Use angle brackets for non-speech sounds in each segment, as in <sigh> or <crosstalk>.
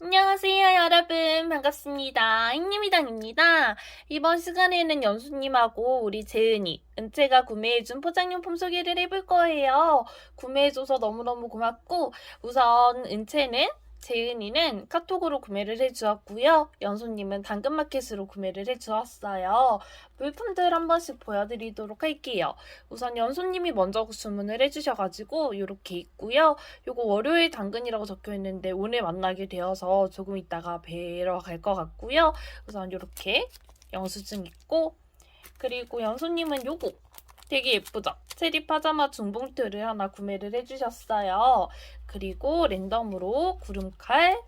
안녕하세요, 여러분. 반갑습니다. 잉님이당입니다. 이번 시간에는 연수님하고 우리 재은이, 은채가 구매해준 포장용품 소개를 해볼 거예요. 구매해줘서 너무너무 고맙고, 우선 은채는 재은이는 카톡으로 구매를 해주었고요. 연수님은 당근마켓으로 구매를 해주었어요. 물품들 한 번씩 보여드리도록 할게요. 우선 연수님이 먼저 주문을 해주셔가지고 이렇게 있고요. 요거 월요일 당근이라고 적혀 있는데 오늘 만나게 되어서 조금 있다가 뵈러 갈 것 같고요. 우선 이렇게 영수증 있고 그리고 연수님은 요거 되게 예쁘죠? 체리 파자마 중봉틀을 하나 구매를 해주셨어요. 그리고 랜덤으로 구름칼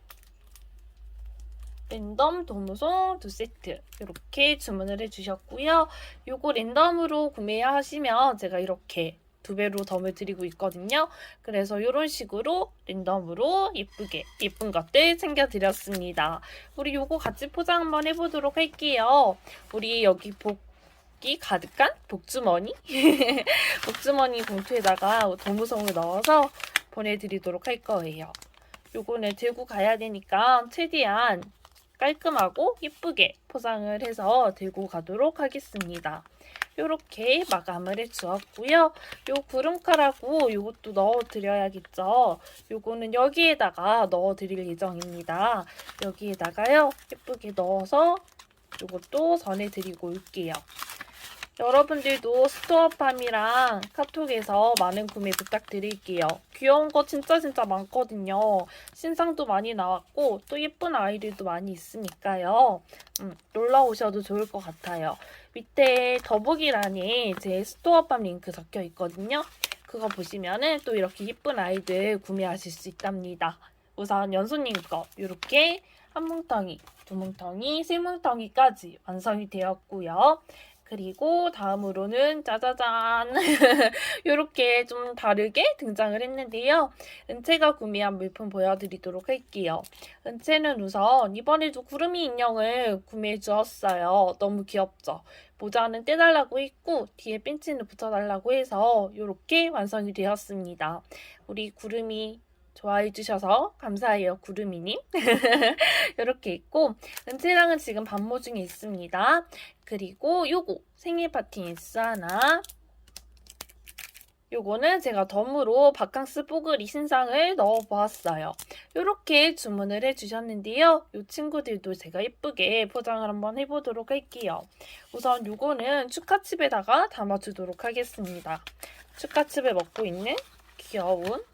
랜덤 도무송 두 세트 이렇게 주문을 해주셨고요. 요거 랜덤으로 구매하시면 제가 이렇게 두 배로 덤을 드리고 있거든요. 그래서 이런 식으로 랜덤으로 예쁘게 예쁜 것들 챙겨드렸습니다. 우리 요거 같이 포장 한번 해보도록 할게요. 우리 여기 복 이 가득한 복주머니 <laughs> 복주머니 봉투에다가 도무송을 넣어서 보내드리도록 할 거예요. 요거는 들고 가야 되니까 최대한 깔끔하고 예쁘게 포장을 해서 들고 가도록 하겠습니다. 이렇게 마감을 해주었고요. 요 구름칼하고 요것도 넣어드려야겠죠. 요거는 여기에다가 넣어드릴 예정입니다. 여기에다가요. 예쁘게 넣어서 요것도 전해드리고 올게요. 여러분들도 스토어팜이랑 카톡에서 많은 구매 부탁드릴게요. 귀여운 거 진짜 진짜 많거든요. 신상도 많이 나왔고 또 예쁜 아이들도 많이 있으니까요. 음, 놀러 오셔도 좋을 것 같아요. 밑에 더보기란에 제 스토어팜 링크 적혀 있거든요. 그거 보시면은 또 이렇게 예쁜 아이들 구매하실 수 있답니다. 우선 연수님 거 이렇게 한 뭉텅이, 두 뭉텅이, 세 뭉텅이까지 완성이 되었고요. 그리고 다음으로는 짜자잔 <laughs> 이렇게 좀 다르게 등장을 했는데요. 은채가 구매한 물품 보여드리도록 할게요. 은채는 우선 이번에도 구름이 인형을 구매해 주었어요. 너무 귀엽죠? 모자는 떼달라고 했고 뒤에 핀치는 붙여달라고 해서 이렇게 완성이 되었습니다. 우리 구름이 좋아해 주셔서 감사해요, 구름이님. <laughs> 이렇게 있고 은채랑은 지금 반모 중에 있습니다. 그리고 요거 생일 파티 인스 하나 요거는 제가 덤으로 바캉스 뽀글이 신상을 넣어보았어요. 이렇게 주문을 해주셨는데요. 이 친구들도 제가 예쁘게 포장을 한번 해보도록 할게요. 우선 요거는 축하칩에다가 담아주도록 하겠습니다. 축하칩에 먹고 있는 귀여운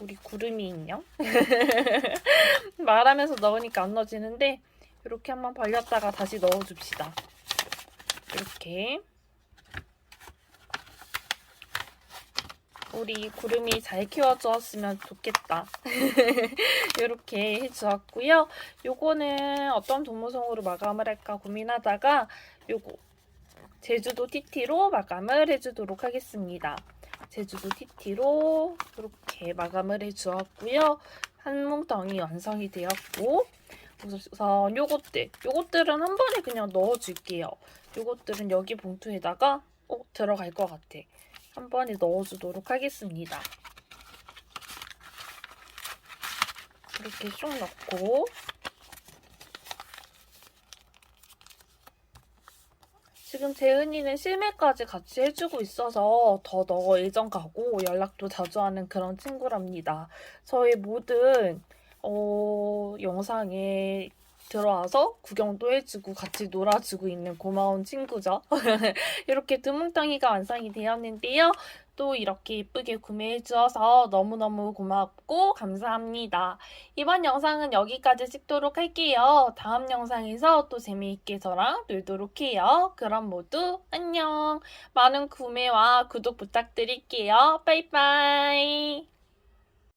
우리 구름이 인형. <laughs> 말하면서 넣으니까 안 넣어지는데 이렇게 한번 벌렸다가 다시 넣어줍시다. 이렇게 우리 구름이 잘 키워주었으면 좋겠다. <laughs> 이렇게 해주었고요. 요거는 어떤 도무송으로 마감을 할까 고민하다가 요거 제주도 TT로 마감을 해주도록 하겠습니다. 제주도 TT로 이렇게 마감을 해주었고요. 한 뭉텅이 완성이 되었고 우선 요것들 요것들은 한 번에 그냥 넣어줄게요. 요것들은 여기 봉투에다가 어, 들어갈 것 같아. 한 번에 넣어주도록 하겠습니다. 이렇게 쭉 넣고 지금 재은이는 실매까지 같이 해주고 있어서 더 너 예전 가고 연락도 자주 하는 그런 친구랍니다. 저의 모든 어, 영상에 들어와서 구경도 해주고 같이 놀아주고 있는 고마운 친구죠. <laughs> 이렇게 드뭉텅이가 완성이 되었는데요. 또 이렇게 예쁘게 구매해주셔서 너무너무 고맙고 감사합니다. 이번 영상은 여기까지 찍도록 할게요. 다음 영상에서 또 재미있게 저랑 놀도록 해요. 그럼 모두 안녕. 많은 구매와 구독 부탁드릴게요. 빠이빠이.